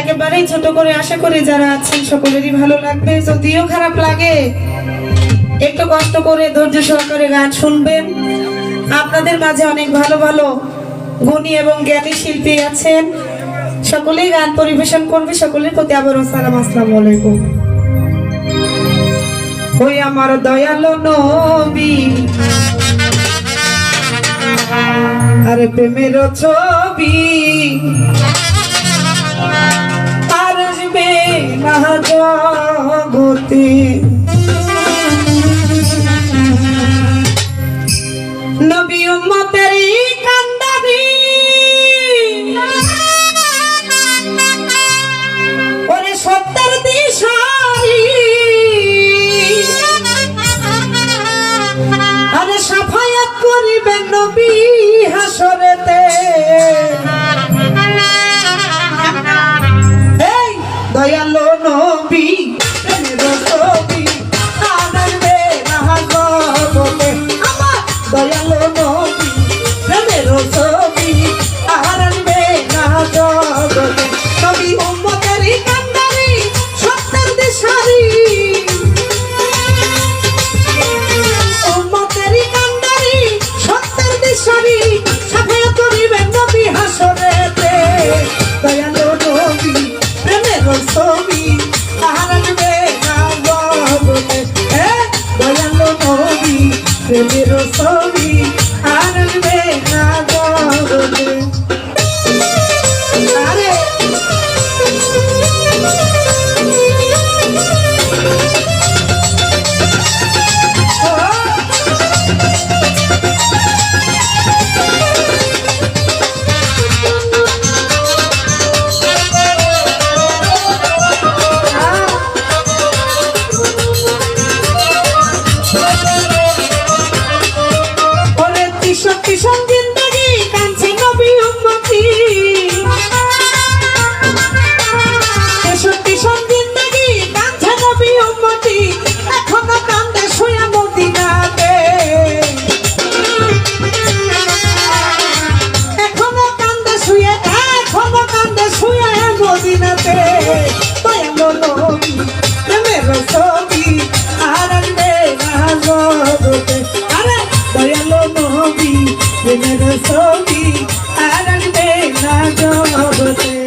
একেবারেই ছোট করে আশা করি যারা আছেন সকলেরই ভালো লাগবে, যদিও খারাপ লাগে। একটু কষ্ট করে ধৈর্য সহকারে গান শুনবেন। আপনাদের মাঝে অনেক ভালো ভালো গুণী এবং জ্ঞানী শিল্পী আছেন। সকলেই গান পরিবেশন করবে, সকলের প্রতি আবার সালাম, আসসালামু আলাইকুম। ওই আমার দয়ালো নবী। আরে প্রেমের ছবি। না জগতে নবী উম্মতের কান্দাবি। ওরে সত্তর দিশারি। আরে সাফায়াত করিবেন নবী হাসরেতে। দয়ালো। প্রেমের ছবি আনন্দে নাহাগতে আরে। ওরে মদিনাতে দয়ালো নবী প্রেমের ছবি আনন্দে নাজতে আরে দয়ালো নবী প্রেমের ছবি আনন্দে নাজতে